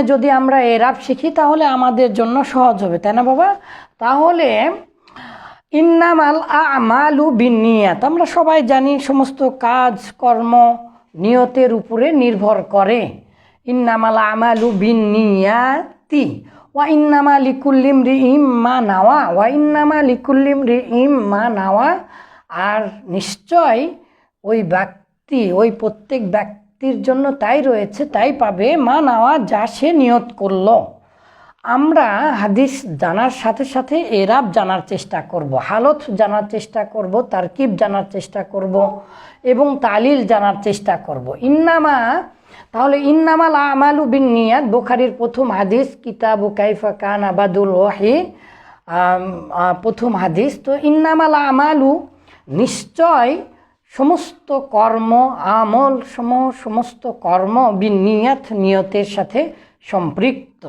প্রথমে যদি আমরা এরাব শিখি, তাহলে আমাদের জন্য সহজ হবে, তাই না বাবা? তাহলে, ইন্নামাল আমালু বিনিয়াত আমরা সবাই জানি সমস্ত কাজ, কর্ম, নিয়তের উপরে নির্ভর করে। ইন্নামাল আমালু বিনিয়াতি ওয়া ইন্নামা লিকুল্লিম রি ইম মা নাওয়া, ওয়া ইন্নামা লিকুল্লিম রি ইম মা নাওয়া। আর নিশ্চয় ওই ব্যক্তি, ওই প্রত্যেক ব্যক্তির জন্য তাই রয়েছে, তাই পাবে। মা নাওয়া যা সে নিয়ত করল। আমরা হাদিস জানার সাথে সাথে এরাব জানার চেষ্টা করব, হালত জানার চেষ্টা করব, তারকিব জানার চেষ্টা করব এবং তালিল জানার চেষ্টা করব। ইন্নামা, তাহলে ইন্নামাল আমালু বিন নিয়াত বোখারির প্রথম হাদিস, কিতাবু কাইফা কান আবাদুল ওয়াহি প্রথম হাদিস। তো ইন্নামাল আমালু নিশ্চয় সমস্ত কর্ম, আমল সম, সমস্ত কর্ম বিনিয়াত নিয়তের সাথে সম্পৃক্ত।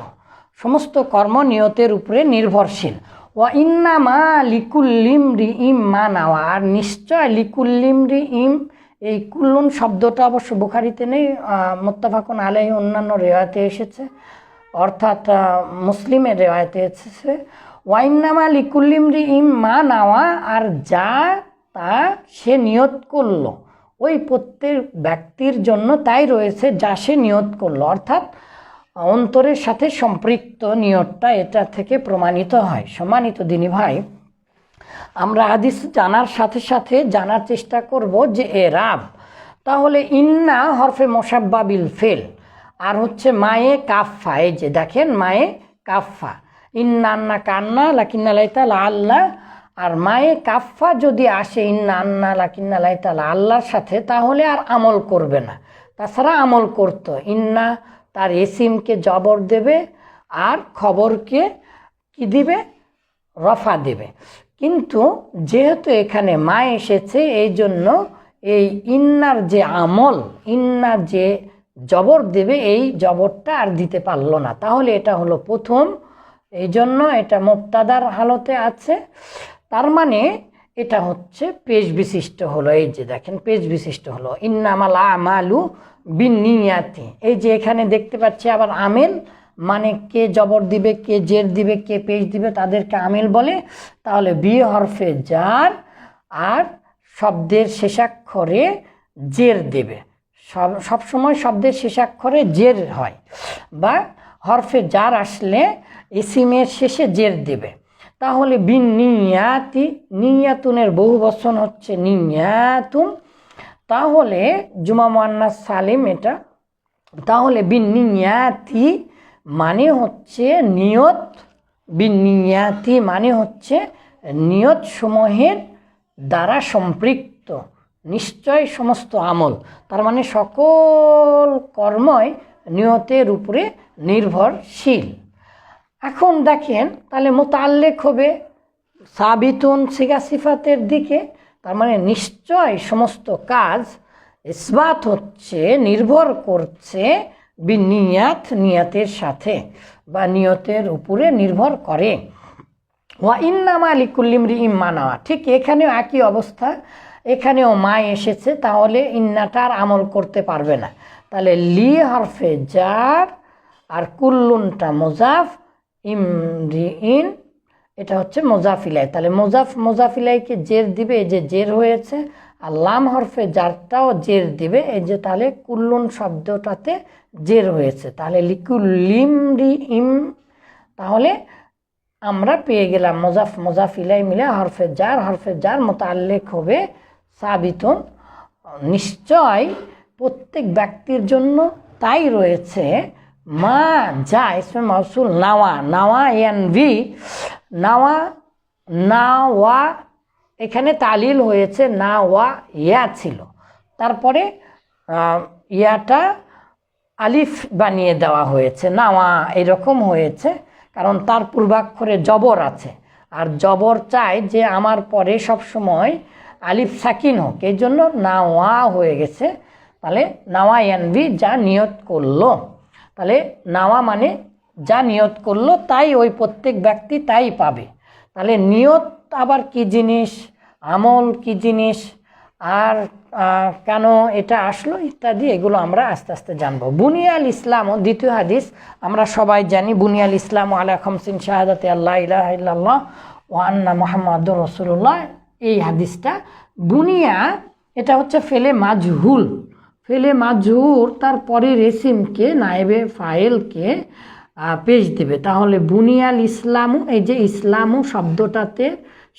সমস্ত কর্ম নিয়তের উপরে নির্ভরশীল। ওয়া ইন্নামা লিকুল্লিম রি ইম মা নাওয়া আর নিশ্চয় লিকুল্লিম রি ইম, এই কুল্লুন শব্দটা অবশ্য বুখারিতে নেই মোত্তাফাকুন আলাই অন্যান্য রেওয়াতে এসেছে, অর্থাৎ মুসলিমের রেওয়ায়তে এসেছে। ওয়াইন্নামা লিকুল্লিম রি ইম মা নাওয়া আর যা তা সে নিয়ত করল। ওই প্রত্যেক ব্যক্তির জন্য তাই রয়েছে যা সে নিয়ত করল। অর্থাৎ অন্তরের সাথে সম্পৃক্ত নিয়তটা এটা থেকে প্রমাণিত হয়। সম্মানিত দিনী ভাই, আমরা হাদিস জানার সাথে সাথে জানার চেষ্টা করব যে, এ রাব, তাহলে ইন্না হরফে মোসাব্বা বিল ফেল, আর হচ্ছে মায়ে কাফা এই যে দেখেন মায়ে কাফা ইন্না কান্না, লাকিন্না লাইতা লা আল্লাহ আর মায়ে কাফা যদি আসে, ইন্না আন্না লাকিন্না লাইতা লা আল্লাহর সাথে তাহলে আর আমল করবে না। তাছাড়া আমল করতো। ইন্না তার এসিমকে জবর দেবে আর খবরকে কি দিবে? রফা দেবে। কিন্তু যেহেতু এখানে মা এসেছে এই জন্য এই ইন্নার যে আমল ইন্নার যে জবর দেবে, এই জবরটা আর দিতে পারল না। তাহলে এটা হলো প্রথম। এই জন্য এটা মুক্তাদার হালতে আছে। তার মানে এটা হচ্ছে পেজ বিশিষ্ট হলো, এই যে দেখেন পেজ বিশিষ্ট হলো। ইন্নামাল আমালু বিনিয়াতি এই যে এখানে দেখতে পাচ্ছি আবার আমেল মানে কে জবর দিবে, কে জের দিবে, কে পেজ দিবে, তাদেরকে আমেল বলে। তাহলে বি হরফে জার আর শব্দের শেষাক্ষরে জের দেবে। সব সবসময় শব্দের শেষাক্ষরে জের হয়। বা হরফে জার আসলে ইসিমের শেষে জের দেবে। তাহলে বিন নিয়াতি নিয়াতুনের বহু বচন হচ্ছে নিয়াতুন। তাহলে জুমা মোয়ান্নাস সালিম এটা। তাহলে বিনিয়াতি মানে হচ্ছে নিয়ত বিন নিয়াতি মানে হচ্ছে নিয়ত সমূহের দ্বারা সম্পৃক্ত, নিশ্চয় সমস্ত আমল। তার মানে সকল কর্মই নিয়তের উপরে নির্ভরশীল। এখন দেখেন, তাহলে মোতাল্লেক হবে সাবিতুন সিগা সিফাতের দিকে, তার মানে নিশ্চয় সমস্ত কাজ ইসবাত হচ্ছে, নির্ভর করছে বিনিয়াত, নিয়াতের সাথে বা নিয়তের উপরে নির্ভর করে। ওয়া ইন্নামা লিকুল্লিমরি ইম্মা ঠিক এখানেও একই অবস্থা, এখানেও মা এসেছে, তাহলে ইন্নাটার আমল করতে পারবে না। তাহলে লি হরফে জার আর কুল্লুনটা মোজাফ ইমরি ইন, এটা হচ্ছে মোজাফিলাই। তাহলে মোজাফ, মোজাফিলাইকে জের দিবে, এই যে জের হয়েছে, আর লাম হরফে জারটাও জের দিবে, এই যে তাহলে কুল্লুন শব্দটাতে জের হয়েছে। তাহলে লিকুল্লিম রি, ইম, তাহলে আমরা পেয়ে গেলাম মোজাফ, মোজাফিলাই মিলে হরফে জার হরফে জার মোতাল্লেক হবে সাবিতুন। নিশ্চয় প্রত্যেক ব্যক্তির জন্য তাই রয়েছে। মা, যা ইসমে মৌসুল, নাওয়া নাওয়া এন ভি নাওয়া এখানে তালিল হয়েছে না ওয়া ইয়া ছিল। তারপরে ইয়াটা আলিফ বানিয়ে দেওয়া হয়েছে, নাওয়া এরকম হয়েছে, কারণ তার পূর্বাক্ষরে জবর আছে। আর জবর চায় যে আমার পরে সব সময় আলিফ সাকিন হোক এই জন্য নাওয়া হয়ে গেছে। তাহলে নাওয়া ইয়ানভি যা নিয়ত করল। তাহলে নাওয়া মানে যা নিয়ত করল তাই ওই প্রত্যেক ব্যক্তি তাই পাবে। তাহলে নিয়ত আবার কি জিনিস? আমল কি জিনিস? আর কেন এটা আসলো ইত্যাদি এগুলো আমরা আস্তে আস্তে জানব। বুনিয়াল ইসলাম ও দ্বিতীয় হাদিস, আমরা সবাই জানি বুনিয়াল ইসলাম, আলা খমসিন শাহাদাতে আল্লাহ ইলাহা ইল্লাল্লাহ ও আন্না মোহাম্মদ রসুল্লাহ এই হাদিসটা বুনিয়া, এটা হচ্ছে ফেলে মাজহুল। ফেলে মাজহুর তারপরে রেসিমকে নায়েবে ফাইলকে আহ, পেশ দেবে। তাহলে বুনিয়াল ইসলামু এই যে ইসলামু শব্দটাতে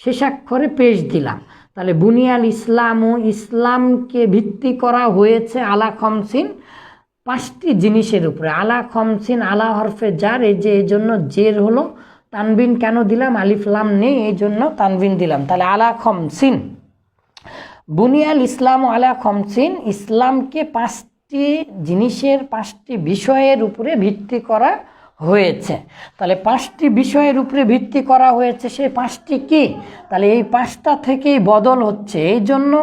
শেষাক্ষরে পেশ দিলাম। তাহলে বুনিয়াল ইসলামু ইসলামকে ভিত্তি করা হয়েছে আলা খমসিন পাঁচটি জিনিসের উপরে। আলা খমসিন আলা হরফে যার এই যে এই জন্য জের হলো। তানবিন কেন দিলাম? আলিফলাম নেই এই জন্য তানবিন দিলাম। তাহলে আলা খমসিন বুনিয়াল ইসলাম আলা খমসিন, ইসলামকে পাঁচটি জিনিসের পাঁচটি বিষয়ের উপরে ভিত্তি করা হয়েছে। তাহলে পাঁচটি বিষয়ের উপরে ভিত্তি করা হয়েছে, সেই পাঁচটি কি? তাহলে এই পাঁচটা থেকেই বদল হচ্ছে। এই জন্য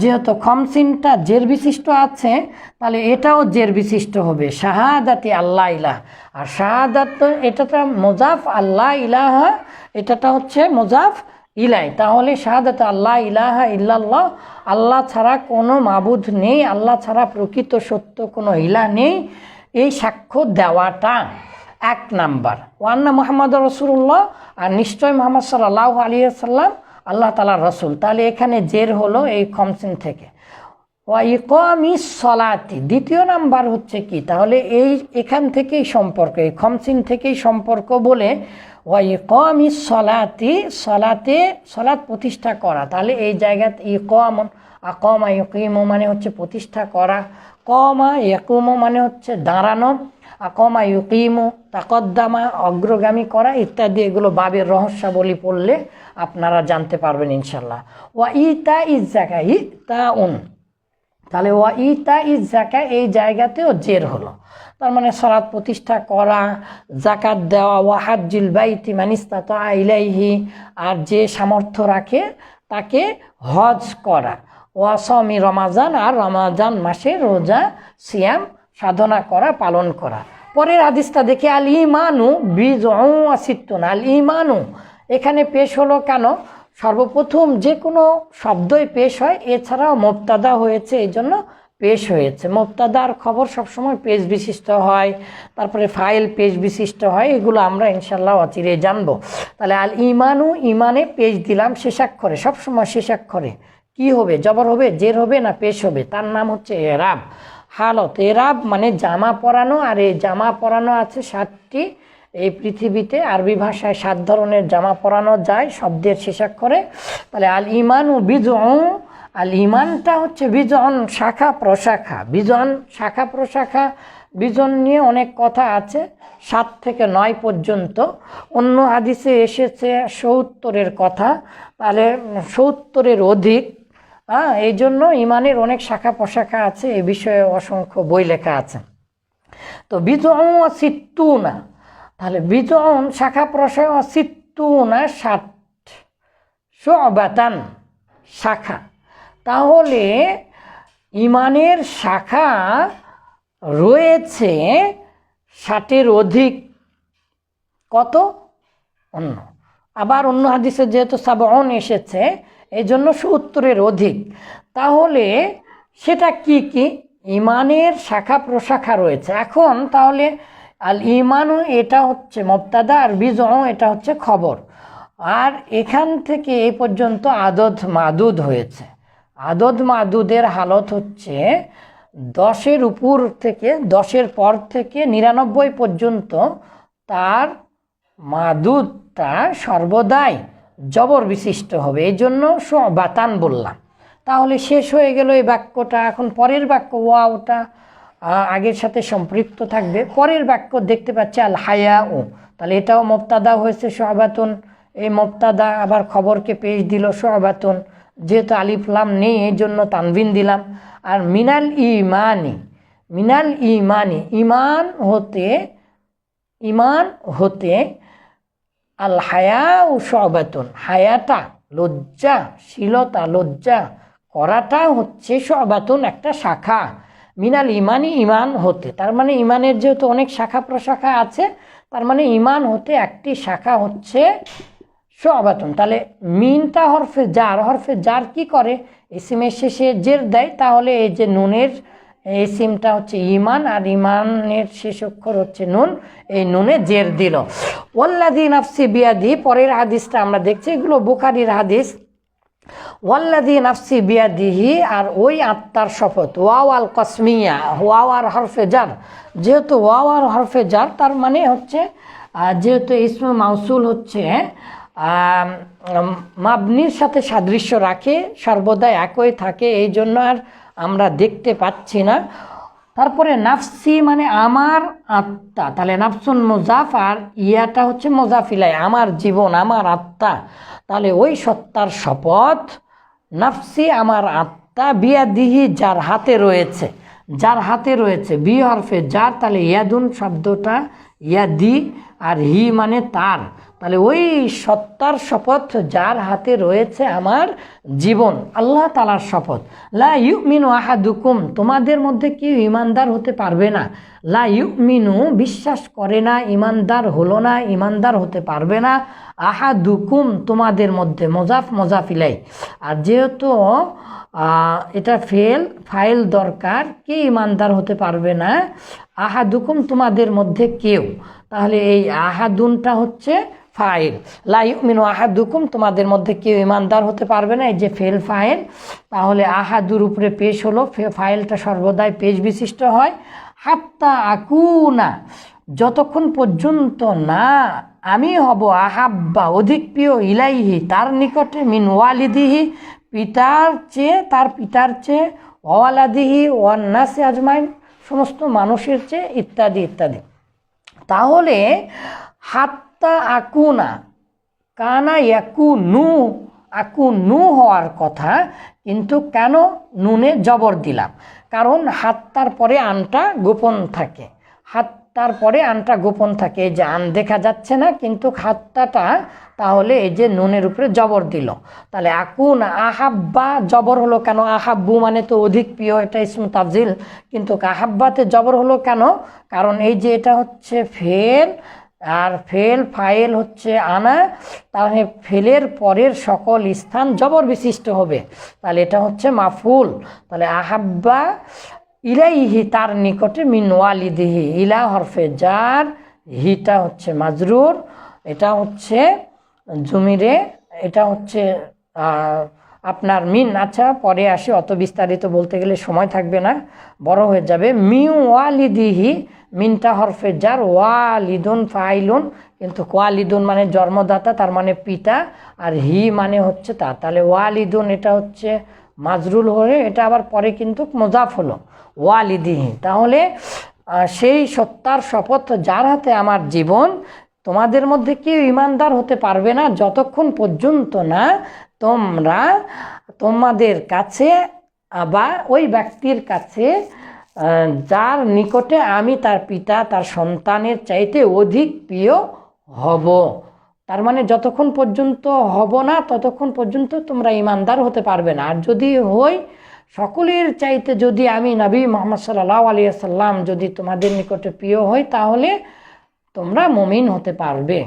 যেহেতু খমসিনটা জের বিশিষ্ট আছে, তাহলে এটাও জের বিশিষ্ট হবে। শাহাদাতি আল্লাহ ইলাহ। আর শাহাদাত এটাটা মোজাফ আল্লাহ ইলাহা, এটাটা হচ্ছে মোজাফ ইলাই। তাহলে শাহাদাত আল্লাহ ইলাহা ইল্লাল্লাহ, আল্লাহ ছাড়া কোনো মাবুদ নেই, আল্লাহ ছাড়া প্রকৃত সত্য কোনো ইলা নেই। এই সাক্ষ্য দেওয়াটা এক নাম্বার। ওয়ান্না মোহাম্মদ রসুল্লাহ আর নিশ্চয় মোহাম্মদ সাল্লাহ সাল্লাম আল্লাহ তালা রসুল। তাহলে এখানে জের হলো এই খমসিন থেকে। ওয়াইকমি সলাতি, দ্বিতীয় নাম্বার হচ্ছে কি? তাহলে এই এখান থেকেই সম্পর্ক, এই খমসিন থেকেই সম্পর্ক বলে ওয়াইকমি সলাতি, সলাতে সলাত প্রতিষ্ঠা করা। তাহলে এই জায়গাতে ইকম, আকমা, ইকিমো মানে হচ্ছে প্রতিষ্ঠা করা। কমা ইকুমো মানে হচ্ছে দাঁড়ানো। আকমা ইউকিমু তাকদ্দামা, অগ্রগামী করা ইত্যাদি, এগুলো বাবের রহস্যাবলী পড়লে আপনারা জানতে পারবেন ইনশাল্লাহ ওয়া ইতা ইজ জাকা ইতা উন তাহলে ওয়া ইতা জাকা এই জায়গাতেও জের হলো। তার মানে সরাত প্রতিষ্ঠা করা জাকাত দেওয়া ওয়াহাজ্জিল বাইতি মানিস্তাত ইলাইহি, আর যে সামর্থ্য রাখে তাকে হজ করা। ওয়াসমি রমাজান, আর রমাজান মাসে রোজা সিয়াম সাধনা করা, পালন করা। পরের হাদিসটা দেখে, আল ইমানু বীজ আসিত্তুন আল ইমানু এখানে পেশ হলো কেন? সর্বপ্রথম যে কোনো শব্দই পেশ হয়, এছাড়াও মোপ্তাদা হয়েছে এই জন্য পেশ হয়েছে। মোপ্তাদার খবর সবসময় পেজ বিশিষ্ট হয়, তারপরে ফাইল পেজ বিশিষ্ট হয়, এগুলো আমরা ইনশাল্লাহ অচিরে জানব। তাহলে আল ইমানু ইমানে পেজ দিলাম শেষাক্ষরে সবসময় শেষাক্ষরে কি হবে? জবর হবে? জের হবে না পেশ হবে? তার নাম হচ্ছে এরাব। হালত, এরাব মানে জামা পরানো, আর এই জামা পরানো আছে সাতটি। এই পৃথিবীতে আরবি ভাষায় সাত ধরনের জামা পরানো যায়, শব্দের শেষাক্ষরে তাহলে আল ইমানু ও বিজন আল ইমানটা হচ্ছে বিজন শাখা প্রশাখা। বিজন শাখা প্রশাখা, বিজন নিয়ে অনেক কথা আছে, সাত থেকে নয় পর্যন্ত। অন্য হাদিসে এসেছে সত্তরের কথা, তাহলে সত্তরের অধিক। হ্যাঁ এই জন্য ইমানের অনেক শাখা প্রশাখা আছে, এ বিষয়ে অসংখ্য বই লেখা আছে। তো বিজন সিত্তুনা, তাহলে বিজন শাখা প্রশাখা সিত্তুনা ষাট। সবাতান শাখা। তাহলে ইমানের শাখা রয়েছে ষাটের অধিক। কত? অন্য। আবার অন্য হাদিসে যেহেতু সাবন এসেছে এই জন্য সত্তরের অধিক। তাহলে সেটা কি কি? ইমানের শাখা প্রশাখা রয়েছে। এখন তাহলে আল ইমানও এটা হচ্ছে মপ্তাদা আর বিজও এটা হচ্ছে খবর। আর এখান থেকে এই পর্যন্ত আদত মাদুদ হয়েছে। আদদ মাদুদের হালত হচ্ছে দশের উপর থেকে দশের পর থেকে নিরানব্বই পর্যন্ত তার মাদুদটা সর্বদাই জবর বিশিষ্ট হবে। এই জন্য বাতান বললাম। তাহলে শেষ হয়ে গেল এই বাক্যটা। এখন পরের বাক্য ওয়াওটা আহ, আগের সাথে সম্পৃক্ত থাকবে। পরের বাক্য দেখতে পাচ্ছি আল হায়া ও তাহলে এটাও মোপ্তাদা হয়েছে সহবাতুন এই মোপ্তাদা আবার খবরকে পেশ দিল সহবাতুন যেহেতু আলিফলাম নেই, এই জন্য তানবিন দিলাম। আর মিনাল ইমানি মিনাল ইমানি ইমান হতে ইমান হতে আল হায়া ও সবাতন হায়াটা, লজ্জা, শীলতা, লজ্জা, করাটা হচ্ছে সবাতন একটা শাখা। মিনাল ইমানই ইমান হতে, তার মানে ইমানের যেহেতু অনেক শাখা প্রশাখা আছে, তার মানে ইমান হতে একটি শাখা হচ্ছে সবাতন তাহলে মিনটা হরফে জার হরফে জার কি করে? ইসিমের শেষে জের দেয়, তাহলে এই যে নুনের এই সিমটা হচ্ছে ইমান আর ইমানের শেষ অক্ষর হচ্ছে নুন। এই নুনে জের দিল। ওয়াল্লাদি নাফসি বিয়াদি পরের হাদিসটা আমরা দেখছি, এগুলো বুখারির হাদিস। ওয়াল্লাদি নাফসি বিয়াদিহি, আর ওই আত্মার শপথ। ওয়াও আল কসমিয়া, ওয়াও আর হরফে জার যেহেতু ওয়াও আর হরফে জার তার মানে হচ্ছে যেহেতু ইসমে মাউসুল হচ্ছে মাবনির সাথে সাদৃশ্য রাখে, সর্বদা একই থাকে, এই জন্য আর আমরা দেখতে পাচ্ছি না। তারপরে নাফসি মানে আমার আত্মা, তাহলে নাফসুন মোজাফ আর ইয়াটা হচ্ছে মোজাফিলাই, আমার জীবন, আমার আত্মা। তাহলে ওই সত্তার শপথ, নাফসি আমার আত্মা, বিয়াদিহি যার হাতে রয়েছে, যার হাতে রয়েছে, বি হরফে যার, তাহলে ইয়াদুন শব্দটা ইয়াদি আর হি মানে তার। তাহলে ওই সত্তার শপথ যার হাতে রয়েছে আমার জীবন, আল্লাহ তালার শপথ। লা ইউমিনু আহাদুকুম, তোমাদের মধ্যে কেউ ইমানদার হতে পারবে না। লা ইউমিনু, বিশ্বাস করে না, ইমানদার হলো না, ইমানদার হতে পারবে না। আহাদুকুম, তোমাদের মধ্যে, মজাফ মজাফিলাই। আর যেহেতু এটা ফেল, ফাইল দরকার কে ইমানদার হতে পারবে না। আহাদুকুম, তোমাদের মধ্যে কেউ। তাহলে এই আহাদুনটা হচ্ছে ফাইল। লাইমিনু আহাদুকুম, তোমাদের মধ্যে কেউ ইমানদার হতে পারবে না, এই যে ফেল ফাইল। তাহলে আহাদুর উপরে পেশ হলো ফাইলটা সর্বদাই পেজ বিশিষ্ট হয়। হাত্তা আকুনা, যতক্ষণ পর্যন্ত না আমি হব আহাব্বা, অধিক প্রিয় ইলাইহি, তার নিকটে মিন ওয়ালিদিহি, পিতার চেয়ে, তার পিতার চেয়ে, ওয়ালাদিহি, ওয়ান্নাসে আজমাইন, সমস্ত মানুষের চেয়ে ইত্যাদি ইত্যাদি। তাহলে হাত্তা আকুনা কানা ইয়াকু নু, আকু নু হওয়ার কথা, কিন্তু কেন নুনে জবর দিলাম? কারণ হাত্তার পরে আনটা গোপন থাকে। হাত্তার পরে আনটা গোপন থাকে। এই যে আন দেখা যাচ্ছে না, কিন্তু হাত্তাটা তাহলে এই যে নুনের উপরে জবর দিল। তাহলে আকুন আহাব্বা, জবর হলো কেন? আহাব্বু মানে তো অধিক প্রিয়, এটা ইসমু তাফজিল। কিন্তু আহাব্বাতে জবর হলো কেন? কারণ এই যে এটা হচ্ছে ফেল আর ফেল ফাইল হচ্ছে আনা, তাহলে ফেলের পরের সকল স্থান জবর বিশিষ্ট হবে। তাহলে এটা হচ্ছে মাফুল। তাহলে আহাব্বা ইলাইহি, তার নিকটে মিন ওয়ালিদিহি, ইলা হরফে যার হিটা হচ্ছে মাজরুর, এটা হচ্ছে জমিরে, এটা হচ্ছে আপনার মিন। আচ্ছা পরে আসে, অত বিস্তারিত বলতে গেলে সময় থাকবে না, বড় হয়ে যাবে। মিউ ওয়ালিদিহি মিনটা হরফে যার, ওয়ালিদুন ফাইলুন, কিন্তু ওয়ালিদুন মানে জন্মদাতা, তার মানে পিতা, আর হি মানে হচ্ছে তা। তাহলে ওয়ালিদুন এটা হচ্ছে মাজরুল হয়ে, এটা আবার পরে কিন্তু মোজাফ হলো। ওয়ালিদিহি। তাহলে সেই সত্তার শপথ যার হাতে আমার জীবন, তোমাদের মধ্যে কেউ ইমানদার হতে পারবে না, যতক্ষণ পর্যন্ত না তোমরা তোমাদের কাছে বা ওই ব্যক্তির কাছে যার নিকটে আমি তার পিতা, তার সন্তানের চাইতে অধিক প্রিয় হব। তার মানে যতক্ষণ পর্যন্ত হব না, ততক্ষণ পর্যন্ত তোমরা ইমানদার হতে পারবে না। আর যদি হই, সকলের চাইতে যদি আমি নবী মোহাম্মদ সাল্লাহ আলিয়া সাল্লাম যদি তোমাদের নিকটে প্রিয় হই, তাহলে তোমরা মমিন হতে পারবে।